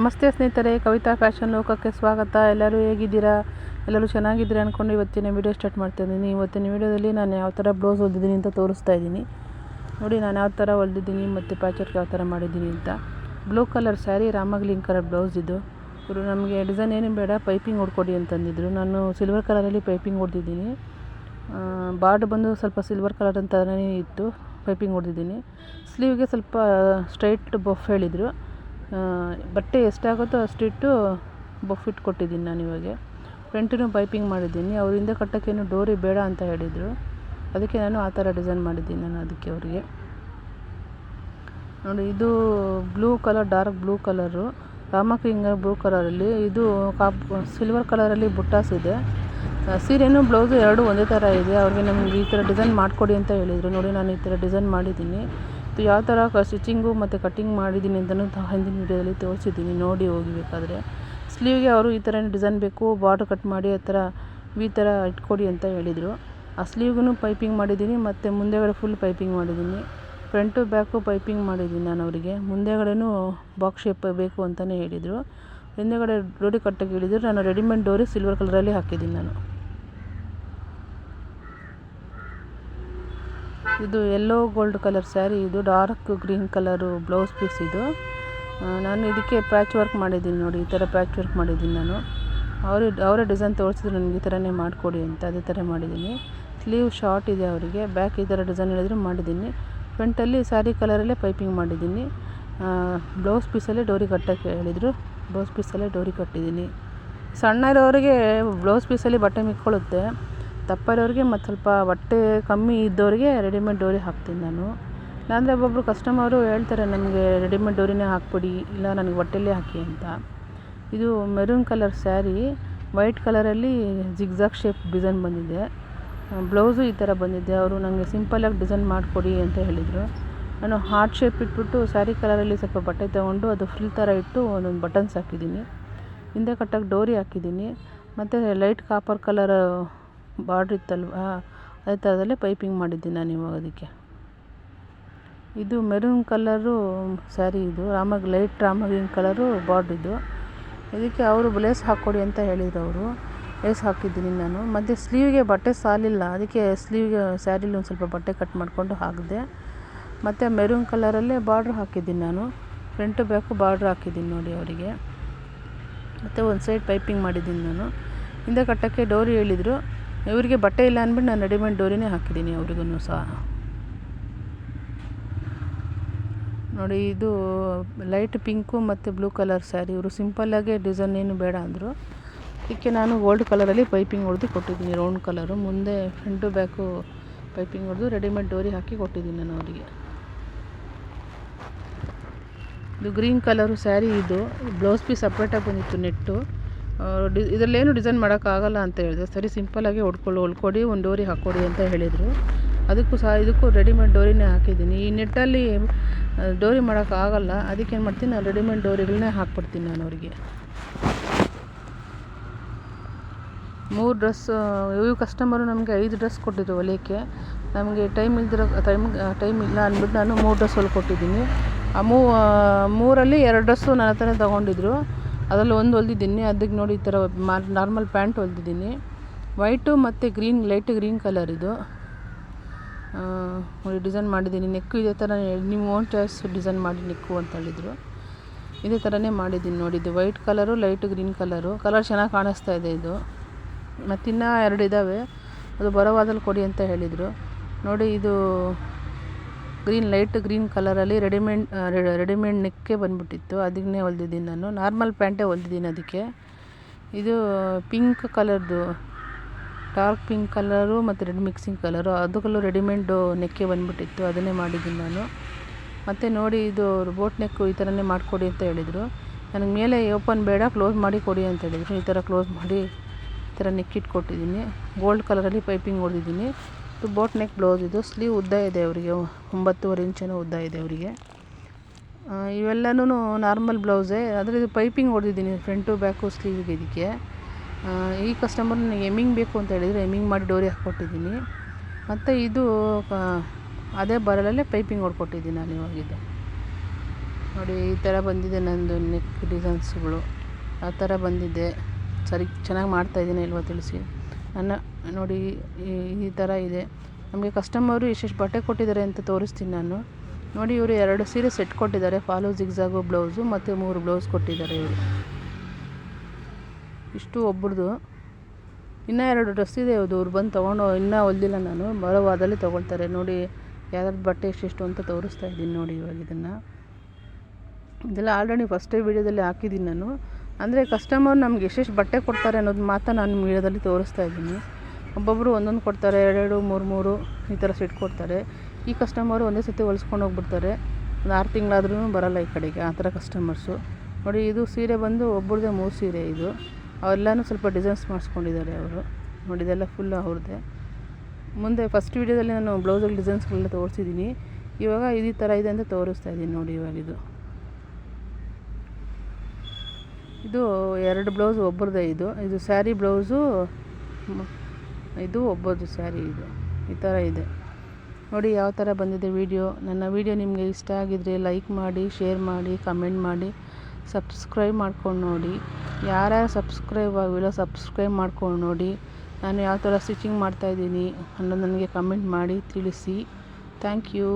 ನಮಸ್ತೆ ಸ್ನೇಹಿತರೆ, ಕವಿತಾ ಫ್ಯಾಷನ್ ಲೋಕಕ್ಕೆ ಸ್ವಾಗತ. ಎಲ್ಲರೂ ಹೇಗಿದ್ದೀರಾ? ಎಲ್ಲರೂ ಚೆನ್ನಾಗಿದ್ದೀರಾ ಅಂದ್ಕೊಂಡು ಇವತ್ತಿನ ವಿಡಿಯೋ ಸ್ಟಾರ್ಟ್ ಮಾಡ್ತಾ ಇದ್ದೀನಿ. ಇವತ್ತಿನ ವಿಡಿಯೋದಲ್ಲಿ ನಾನು ಯಾವ ಥರ ಬ್ಲೌಸ್ ಹೊಲ್ದಿದ್ದೀನಿ ಅಂತ ತೋರಿಸ್ತಾ ಇದ್ದೀನಿ. ನೋಡಿ, ನಾನು ಯಾವ ಥರ ಹೊಲ್ದಿದ್ದೀನಿ ಮತ್ತು ಪ್ಯಾಚರ್ಗೆ ಯಾವ ಥರ ಮಾಡಿದ್ದೀನಿ ಅಂತ. ಬ್ಲೂ ಕಲರ್ ಸ್ಯಾರಿ ರಾಮಗ್ಲಿಂಗ್ ಬ್ಲೌಸ್ ಇದು. ಇವರು ನಮಗೆ ಡಿಸೈನ್ ಏನು ಬೇಡ, ಪೈಪಿಂಗ್ ಹೊಡ್ಕೊಡಿ ಅಂತಂದಿದ್ರು ನಾನು ಸಿಲ್ವರ್ ಕಲರಲ್ಲಿ ಪೈಪಿಂಗ್ ಹೊಡೆದಿದ್ದೀನಿ. ಬಾರ್ಡ್ ಬಂದು ಸ್ವಲ್ಪ ಸಿಲ್ವರ್ ಕಲರ್ ಅಂತಲೇ ಇತ್ತು, ಪೈಪಿಂಗ್ ಹೊಡೆದಿದ್ದೀನಿ. ಸ್ಲೀವ್ಗೆ ಸ್ವಲ್ಪ ಸ್ಟ್ರೈಟ್ ಬಫ್ ಹೇಳಿದರು. ಬಟ್ಟೆ ಎಷ್ಟಾಗುತ್ತೋ ಅಷ್ಟಿಟ್ಟು ಬಫ್ ಇಟ್ಟು ಕೊಟ್ಟಿದ್ದೀನಿ ನಾನು ಇವಾಗ. ಫ್ರಂಟೂ ಪೈಪಿಂಗ್ ಮಾಡಿದ್ದೀನಿ. ಅವರಿಂದ ಕಟ್ಟೋಕ್ಕೇನು ಡೋರಿ ಬೇಡ ಅಂತ ಹೇಳಿದರು. ಅದಕ್ಕೆ ನಾನು ಆ ಥರ ಡಿಸೈನ್ ಮಾಡಿದ್ದೀನಿ ನಾನು ಅದಕ್ಕೆ ಅವರಿಗೆ. ನೋಡಿ, ಇದು blue colour dark blue colour ರಾಮಕ್ಲಿಂಗ blue ಕಲರಲ್ಲಿ ಇದು ಕಾಪ್ ಸಿಲ್ವರ್ ಕಲರಲ್ಲಿ ಬುಟ್ಟಾಸ್ ಇದೆ. ಸೀರೆನೂ ಬ್ಲೌಸು ಎರಡೂ ಒಂದೇ ಥರ ಇದೆ. ಅವ್ರಿಗೆ ನಮಗೆ ಈ ಥರ ಡಿಸೈನ್ ಮಾಡಿಕೊಡಿ ಅಂತ ಹೇಳಿದರು. ನೋಡಿ, ನಾನು ಈ ಥರ ಡಿಸೈನ್ ಮಾಡಿದ್ದೀನಿ. ಇದು ಯಾವ ಥರ ಕ ಸ್ಟಿಚಿಂಗು ಮತ್ತು ಕಟ್ಟಿಂಗ್ ಮಾಡಿದ್ದೀನಿ ಅಂತಲೂ ತ ಹಿಂದಿನ ವೀಡಿಯೋದಲ್ಲಿ ತೋರಿಸಿದ್ದೀನಿ. ನೋಡಿ ಹೋಗಿ ಬೇಕಾದರೆ. ಸ್ಲೀವ್ಗೆ ಅವರು ಈ ಥರ ಡಿಸೈನ್ ಬೇಕು, ಬಾರ್ಡ್ರ್ ಕಟ್ ಮಾಡಿ, ಆ ಥರ ಈ ಥರ ಇಟ್ಕೊಡಿ ಅಂತ ಹೇಳಿದರು. ಆ ಸ್ಲೀವ್ಗೂ ಪೈಪಿಂಗ್ ಮಾಡಿದ್ದೀನಿ ಮತ್ತು ಮುಂದೆಗಡೆ ಫುಲ್ ಪೈಪಿಂಗ್ ಮಾಡಿದ್ದೀನಿ. ಫ್ರಂಟು ಬ್ಯಾಕು ಪೈಪಿಂಗ್ ಮಾಡಿದ್ದೀನಿ ನಾನು ಅವರಿಗೆ. ಮುಂದೆಗಡೆನೂ ಬಾಕ್ಸ್ ಶೇಪ್ ಬೇಕು ಅಂತಲೇ ಹೇಳಿದರು. ಹಿಂದೆಗಡೆ ಡೋರಿ ಕಟ್ಟಕ್ಕೆ ಹೇಳಿದ್ರು ನಾನು ರೆಡಿಮೇಡ್ ಡೋರಿ ಸಿಲ್ವರ್ ಕಲರಲ್ಲಿ ಹಾಕಿದ್ದೀನಿ ನಾನು. ಇದು ಎಲ್ಲೋ ಗೋಲ್ಡ್ ಕಲರ್ ಸ್ಯಾರಿ ಇದು dark green colour blouse piece ಇದು. ನಾನು ಇದಕ್ಕೆ ಪ್ಯಾಚ್ ವರ್ಕ್ ಮಾಡಿದ್ದೀನಿ ನೋಡಿ, ಈ ಥರ ಪ್ಯಾಚ್ ವರ್ಕ್ ಮಾಡಿದ್ದೀನಿ ನಾನು. ಅವರು, ಅವರೇ ಡಿಸೈನ್ ತೋರಿಸಿದ್ರು ನನಗೆ ಈ ಥರನೇ ಮಾಡಿಕೊಡಿ ಅಂತ, ಅದೇ ಥರ ಮಾಡಿದ್ದೀನಿ. ಸ್ಲೀವ್ ಶಾರ್ಟ್ ಇದೆ ಅವರಿಗೆ ಬ್ಯಾಕ್ ಈ ಥರ ಡಿಸೈನ್ ಹೇಳಿದ್ರು ಮಾಡಿದ್ದೀನಿ. ಫ್ರಂಟಲ್ಲಿ ಸ್ಯಾರಿ ಕಲರಲ್ಲೇ ಪೈಪಿಂಗ್ ಮಾಡಿದ್ದೀನಿ. ಬ್ಲೌಸ್ ಪೀಸಲ್ಲೇ ಡೋರಿ ಕಟ್ಟೋಕ್ಕೆ ಹೇಳಿದರು. ಬ್ಲೌಸ್ ಪೀಸಲ್ಲೇ ಡೋರಿ ಕಟ್ಟಿದ್ದೀನಿ. ಸಣ್ಣ ಇರೋರಿಗೆ ಬ್ಲೌಸ್ ಪೀಸಲ್ಲಿ ಬಟ್ಟೆ ಮಿಕ್ಕೊಳ್ಳುತ್ತೆ. ದಪ್ಪ ಮತ್ತು ಸ್ವಲ್ಪ ಹೊಟ್ಟೆ ಕಮ್ಮಿ ಇದ್ದವ್ರಿಗೆ ರೆಡಿಮೇಡ್ ಡೋರಿ ಹಾಕ್ತೀನಿ ನಾನು. ಇಲ್ಲಾಂದರೆ ಒಬ್ಬೊಬ್ಬರು ಕಸ್ಟಮರು ಹೇಳ್ತಾರೆ, ನನಗೆ ರೆಡಿಮೇಡ್ ಡೋರಿನೇ ಹಾಕ್ಬಿಡಿ, ಇಲ್ಲ ನನಗೆ ಹೊಟ್ಟೆಲೇ ಹಾಕಿ ಅಂತ. ಇದು ಮೆರೂನ್ ಕಲರ್ ಸ್ಯಾರಿ ವೈಟ್ ಕಲರಲ್ಲಿ ಜಿಗ್ಜಾಗ್ ಶೇಪ್ ಡಿಸೈನ್ ಬಂದಿದೆ. ಬ್ಲೌಸು ಈ ಥರ ಬಂದಿದೆ. ಅವರು ನನಗೆ ಸಿಂಪಲಾಗಿ ಡಿಸೈನ್ ಮಾಡಿಕೊಡಿ ಅಂತ ಹೇಳಿದರು. ನಾನು ಹಾರ್ಟ್ ಶೇಪ್ ಇಟ್ಬಿಟ್ಟು ಸ್ಯಾರಿ ಕಲರಲ್ಲಿ ಸ್ವಲ್ಪ ಬಟ್ಟೆ ತೊಗೊಂಡು ಅದು ಫುಲ್ ಥರ ಇಟ್ಟು ಒಂದೊಂದು ಬಟನ್ಸ್ ಹಾಕಿದ್ದೀನಿ. ಹಿಂದೆ ಕಟ್ಟಕ್ಕೆ ಡೋರಿ ಹಾಕಿದ್ದೀನಿ. ಮತ್ತು ಲೈಟ್ ಕಾಪರ್ ಕಲರ್ ಬಾರ್ಡ್ರ್ ಇತ್ತಲ್ವಾ? ಅದೇ ಥರದಲ್ಲೇ ಪೈಪಿಂಗ್ ಮಾಡಿದ್ದೀನಿ ನಾನು ಇವಾಗ ಅದಕ್ಕೆ. ಇದು ಮೆರೂನ್ ಕಲರು ಸ್ಯಾರಿ ಇದು. ರಾಮಗ್ ಲೈಟ್ ರಾಮ ಗ್ರೀನ್ ಕಲರು ಬಾರ್ಡ್ರ್ ಇದು. ಇದಕ್ಕೆ ಅವರು ಲೇಸ್ ಹಾಕ್ಕೊಡಿ ಅಂತ ಹೇಳಿದ್ರು ಅವರು ಲೇಸ್ ಹಾಕಿದ್ದೀನಿ ನಾನು. ಮತ್ತು ಸ್ಲೀವ್ಗೆ ಬಟ್ಟೆ ಸಾಲಿಲ್ಲ. ಅದಕ್ಕೆ ಸ್ಲೀವ್ಗೆ, ಸ್ಯಾರಿಲಿ ಒಂದು ಸ್ವಲ್ಪ ಬಟ್ಟೆ ಕಟ್ ಮಾಡಿಕೊಂಡು ಹಾಕಿದೆ. ಮತ್ತು ಮೆರೂನ್ ಕಲರಲ್ಲೇ ಬಾರ್ಡ್ರ್ ಹಾಕಿದ್ದೀನಿ ನಾನು. ಫ್ರಂಟು ಬ್ಯಾಕು ಬಾರ್ಡ್ರ್ ಹಾಕಿದ್ದೀನಿ ನೋಡಿ ಅವರಿಗೆ. ಮತ್ತು ಒಂದು ಸೈಡ್ ಪೈಪಿಂಗ್ ಮಾಡಿದ್ದೀನಿ ನಾನು. ಹಿಂದೆ ಕಟ್ಟೋಕ್ಕೆ ಡೋರಿ ಹೇಳಿದರು. ಇವರಿಗೆ ಬಟ್ಟೆ ಇಲ್ಲ ಅಂದ್ಬಿಟ್ಟು ನಾನು ರೆಡಿಮೇಡ್ ಡೋರಿನೇ ಹಾಕಿದ್ದೀನಿ ಅವ್ರಿಗೂ ಸಹ. ನೋಡಿ, ಇದು ಲೈಟ್ ಪಿಂಕು ಮತ್ತು ಬ್ಲೂ ಕಲರ್ ಸ್ಯಾರಿ. ಇವರು ಸಿಂಪಲ್ಲಾಗೆ ಡಿಸೈನ್ ಏನು ಬೇಡ ಅಂದರು. ಇದಕ್ಕೆ ನಾನು ಗೋಲ್ಡ್ ಕಲರಲ್ಲಿ ಪೈಪಿಂಗ್ ಹೊಡೆದು ಕೊಟ್ಟಿದ್ದೀನಿ, ರೌಂಡ್ ಕಲರು. ಮುಂದೆ ಫ್ರಂಟು ಬ್ಯಾಕು ಪೈಪಿಂಗ್ ಹೊಡೆದು ರೆಡಿಮೇಡ್ ಡೋರಿ ಹಾಕಿ ಕೊಟ್ಟಿದ್ದೀನಿ ನಾನು ಅವರಿಗೆ. ಇದು ಗ್ರೀನ್ ಕಲರು ಸ್ಯಾರಿ ಇದು. ಬ್ಲೌಸ್ ಪೀಸ್ ಸಪ್ರೇಟಾಗಿ ಬಂದಿತ್ತು ನೆಟ್ಟು. ಡಿ ಇದರಲ್ಲೇನು ಡಿಸೈನ್ ಮಾಡೋಕ್ಕಾಗಲ್ಲ ಅಂತ ಹೇಳಿದ್ರು. ಸರಿ ಸಿಂಪಲ್ಲಾಗಿ ಹೊಡ್ಕೊಳ್ಳಿ, ಹೊಲ್ಕೊಡಿ, ಒಂದು ಡೋರಿ ಹಾಕ್ಕೊಡಿ ಅಂತ ಹೇಳಿದರು. ಅದಕ್ಕೂ ಸಹ, ಇದಕ್ಕೂ ರೆಡಿಮೇಡ್ ಡೋರಿನೇ ಹಾಕಿದ್ದೀನಿ. ಈ ನೆಟ್ಟಲ್ಲಿ ಡೋರಿ ಮಾಡೋಕ್ಕಾಗಲ್ಲ. ಅದಕ್ಕೆ ಏನು ಮಾಡ್ತೀನಿ, ನಾನು ರೆಡಿಮೇಡ್ ಡೋರಿಗಳನ್ನೇ ಹಾಕ್ಬಿಡ್ತೀನಿ ನಾನು ಅವರಿಗೆ. ಮೂರು ಡ್ರೆಸ್ ಇವು ಕಸ್ಟಮರು ನಮಗೆ ಐದು ಡ್ರೆಸ್ ಕೊಟ್ಟಿದ್ರು ಹೊಲಿಯೋಕ್ಕೆ. ನಮಗೆ ಟೈಮ್ ಇಲ್ದಿರೋ, ಟೈಮ್ ಟೈಮ್ ಇಲ್ಲ ಅಂದ್ಬಿಟ್ಟು ನಾನು ಮೂರು ಡ್ರೆಸ್ ಹೊಲ್ಕೊಟ್ಟಿದ್ದೀನಿ. ಆ, ಮೂರಲ್ಲಿ ಎರಡು ಡ್ರೆಸ್ಸು ನನ್ನ ಹತ್ರನೇ ತೊಗೊಂಡಿದ್ರು. ಅದರಲ್ಲಿ ಒಂದು ಹೊಲ್ದಿದ್ದೀನಿ ಅದಕ್ಕೆ ನೋಡಿ ಈ ಥರ ನಾರ್ಮಲ್ ಪ್ಯಾಂಟ್ ಹೊಲ್ದಿದ್ದೀನಿ. ವೈಟು ಮತ್ತು ಗ್ರೀನ್, ಲೈಟ್ ಗ್ರೀನ್ ಕಲರ್ ಇದು. ಡಿಸೈನ್ ಮಾಡಿದ್ದೀನಿ. ನೆಕ್ಕು ಇದೇ ಥರ ನಿಮ್ಮ ಓನ್ ಚಾಯ್ಸ್ ಡಿಸೈನ್ ಮಾಡಿ ನೆಕ್ಕು ಅಂತ ಹೇಳಿದರು. ಇದೇ ಥರನೇ ಮಾಡಿದ್ದೀನಿ ನೋಡಿ, ಇದು white colour, light green colour. Colour ಚೆನ್ನಾಗಿ ಕಾಣಿಸ್ತಾ ಇದೆ ಇದು. ಮತ್ತಿನ್ನೂ ಎರಡು ಇದ್ದಾವೆ ಅದು ಬರೋವಾದಲ್ಲಿ ಕೊಡಿ ಅಂತ ಹೇಳಿದರು. ನೋಡಿ, ಇದು ಗ್ರೀನ್ ಲೈಟ್, ಗ್ರೀನ್ ಕಲರಲ್ಲಿ ರೆಡಿಮೇಡ್ ರೆಡಿಮೇಡ್ ನೆಕ್ಕೆ ಬಂದ್ಬಿಟ್ಟಿತ್ತು. ಅದನ್ನೇ ಹೊಲ್ದಿದ್ದೀನಿ ನಾನು. ನಾರ್ಮಲ್ ಪ್ಯಾಂಟೇ ಹೊಲ್ದಿದ್ದೀನಿ ಅದಕ್ಕೆ. ಇದು ಪಿಂಕ್ ಕಲರ್ದು, ಡಾರ್ಕ್ ಪಿಂಕ್ ಕಲರು ಮತ್ತು ರೆಡ್ ಮಿಕ್ಸಿಂಗ್ ಕಲರು. ಅದಕ್ಕಲ್ಲೂ ರೆಡಿಮೇಡು ನೆಕ್ಕೆ ಬಂದ್ಬಿಟ್ಟಿತ್ತು. ಅದನ್ನೇ ಮಾಡಿದ್ದೀನಿ ನಾನು. ಮತ್ತು ನೋಡಿ, ಇದು ಬೋಟ್ ನೆಕ್ಕು ಈ ಥರನೇ ಮಾಡಿಕೊಡಿ ಅಂತ ಹೇಳಿದರು. ನನಗೆ ಮೇಲೆ ಓಪನ್ ಬೇಡ, ಕ್ಲೋಸ್ ಮಾಡಿ ಕೊಡಿ ಅಂತ ಹೇಳಿದರು. ಈ ಥರ ಕ್ಲೋಸ್ ಮಾಡಿ ಈ ಥರ ನೆಕ್ಕಿಟ್ಟು ಕೊಟ್ಟಿದ್ದೀನಿ ಗೋಲ್ಡ್ ಕಲರಲ್ಲಿ ಪೈಪಿಂಗ್ ಹೊಡೆದಿದ್ದೀನಿ ಇದು ಬೋಟ್ ನೆಕ್ ಬ್ಲೌಸ್ ಇದು. ಸ್ಲೀವ್ ಉದ್ದ ಇದೆ ಅವರಿಗೆ. ಒಂಬತ್ತುವರೆ ಇಂಚೇನೋ ಉದ್ದ ಇದೆ ಅವರಿಗೆ. ಇವೆಲ್ಲನೂ ನಾರ್ಮಲ್ ಬ್ಲೌಸೇ ಆದರೆ ಇದು ಪೈಪಿಂಗ್ ಹೊಡೆದಿದ್ದೀನಿ ಫ್ರಂಟು ಬ್ಯಾಕು ಸ್ಲೀವಿಗೆ ಇದಕ್ಕೆ. ಈ ಕಸ್ಟಮರ್ ನನಗೆ ಎಮ್ಮಿಂಗ್ ಬೇಕು ಅಂತ ಹೇಳಿದರೆ ಎಮ್ಮಿಂಗ್ ಮಾಡಿ ಡೋರಿ ಹಾಕ್ಕೊಟ್ಟಿದ್ದೀನಿ ಮತ್ತು ಇದು ಅದೇ ಬರಲಲ್ಲೇ ಪೈಪಿಂಗ್ ಹೊಡ್ಕೊಟ್ಟಿದ್ದೀನಿ ನಾನು ಇವಾಗ ಇದು. ನೋಡಿ, ಈ ಥರ ಬಂದಿದೆ ನನ್ನದು ನೆಕ್ ಡಿಸೈನ್ಸ್ಗಳು ಆ ಥರ ಬಂದಿದೆ. ಸರಿ, ಚೆನ್ನಾಗಿ ಮಾಡ್ತಾಯಿದ್ದೀನಿ ಇಲ್ವಾ ತಿಳಿಸಿ. ನನ್ನ ನೋಡಿ, ಈ- ಈ ಥರ ಇದೆ. ನಮಗೆ ಕಸ್ಟಮರು ಎಷ್ಟೆಷ್ಟು ಬಟ್ಟೆ ಕೊಟ್ಟಿದ್ದಾರೆ ಅಂತ ತೋರಿಸ್ತೀನಿ ನಾನು. ನೋಡಿ, ಇವರು ಎರಡು ಸೀರೆ ಸೆಟ್ ಕೊಟ್ಟಿದ್ದಾರೆ. ಫಾಲೋ ಜಿಗ್ಜಾಗು ಬ್ಲೌಸು ಮತ್ತು ಮೂರು ಬ್ಲೌಸ್ ಕೊಟ್ಟಿದ್ದಾರೆ ಇವರು. ಇಷ್ಟು ಒಬ್ರದ್ದು ಇನ್ನೂ ಎರಡು ಡ್ರೆಸ್ ಇದೆ ಅದು ಇವ್ರು ಬಂದು ತೊಗೊಂಡು, ಇನ್ನೂ ಹೊಲ್ದಿಲ್ಲ ನಾನು. ಬರೋ ವಾರದಲ್ಲಿ ತೊಗೊಳ್ತಾರೆ. ನೋಡಿ, ಯಾವ್ದಾದ್ರು ಬಟ್ಟೆ ಎಷ್ಟೆಷ್ಟು ಅಂತ ತೋರಿಸ್ತಾ ಇದ್ದೀನಿ ನೋಡಿ ಇವಾಗ ಇದನ್ನು. ಇದೆಲ್ಲ ಆಲ್ರೆಡಿ ಫಸ್ಟೇ ವೀಡಿಯೋದಲ್ಲಿ ಹಾಕಿದ್ದೀನಿ ನಾನು. ಅಂದರೆ ಕಸ್ಟಮರ್ ನಮ್ಗೆ ಎಷ್ಟೆಷ್ಟು ಬಟ್ಟೆ ಕೊಡ್ತಾರೆ ಅನ್ನೋದು ಮಾತ್ರ ನಾನು ವೀಡಿಯೋದಲ್ಲಿ ತೋರಿಸ್ತಾ ಇದ್ದೀನಿ. ಒಬ್ಬೊಬ್ಬರು ಒಂದೊಂದು ಕೊಡ್ತಾರೆ, ಎರಡೆರಡು, ಮೂರು ಮೂರು, ಈ ಥರ ಸೆಟ್ ಕೊಡ್ತಾರೆ. ಈ ಕಸ್ಟಮರು ಒಂದೇ ಸರ್ತಿ ಹೊಲ್ಸ್ಕೊಂಡು ಹೋಗ್ಬಿಡ್ತಾರೆ. ಒಂದು ಆರು ತಿಂಗಳಾದ್ರೂ ಬರೋಲ್ಲ ಈ ಕಡೆಗೆ, ಆ ಥರ ಕಸ್ಟಮರ್ಸು ನೋಡಿ, ಇದು ಸೀರೆ ಬಂದು ಒಬ್ಬರದೇ ಮೂರು ಸೀರೆ ಇದು. ಅವೆಲ್ಲನೂ ಸ್ವಲ್ಪ ಡಿಸೈನ್ಸ್ ಮಾಡಿಸ್ಕೊಂಡಿದ್ದಾರೆ ಅವರು. ನೋಡಿ, ಇದೆಲ್ಲ ಫುಲ್ ಅವ್ರದ್ದೇ. ಮುಂದೆ ಫಸ್ಟ್ ವೀಡಿಯೋದಲ್ಲಿ ನಾನು ಬ್ಲೌಸಲ್ಲಿ ಡಿಸೈನ್ಸ್ಗಳೆಲ್ಲ ತೋರಿಸಿದ್ದೀನಿ. ಇವಾಗ ಇದೇ ಥರ ಇದೆ ಅಂತ ತೋರಿಸ್ತಾ ಇದ್ದೀನಿ ನೋಡಿ ಇವಾಗ ಇದು. ಇದು ಎರಡು ಬ್ಲೌಸ್ ಒಬ್ಬರದೇ ಇದು. ಇದು ಸ್ಯಾರಿ ಬ್ಲೌಸು ಇದು ಒಬ್ಬದು ಸ್ಯಾರಿ ಇದು. ಈ ಥರ ಇದೆ. ನೋಡಿ ಯಾವ ಥರ ಬಂದಿದೆ ವೀಡಿಯೋ ನನ್ನ ವೀಡಿಯೋ ನಿಮಗೆ ಇಷ್ಟ ಆಗಿದರೆ ಲೈಕ್ ಮಾಡಿ ಶೇರ್ ಮಾಡಿ ಕಮೆಂಟ್ ಮಾಡಿ ಸಬ್ಸ್ಕ್ರೈಬ್ ಮಾಡ್ಕೊಂಡು ನೋಡಿ. ಯಾರ್ಯಾರು ಸಬ್ಸ್ಕ್ರೈಬ್ ಆಗಿಲ್ಲ ಸಬ್ಸ್ಕ್ರೈಬ್ ಮಾಡ್ಕೊಂಡು ನೋಡಿ. ನಾನು ಯಾವ ಥರ ಸ್ಟಿಚಿಂಗ್ ಮಾಡ್ತಾಯಿದ್ದೀನಿ ಅನ್ನೋದು ನನಗೆ ಕಮೆಂಟ್ ಮಾಡಿ ತಿಳಿಸಿ. Thank you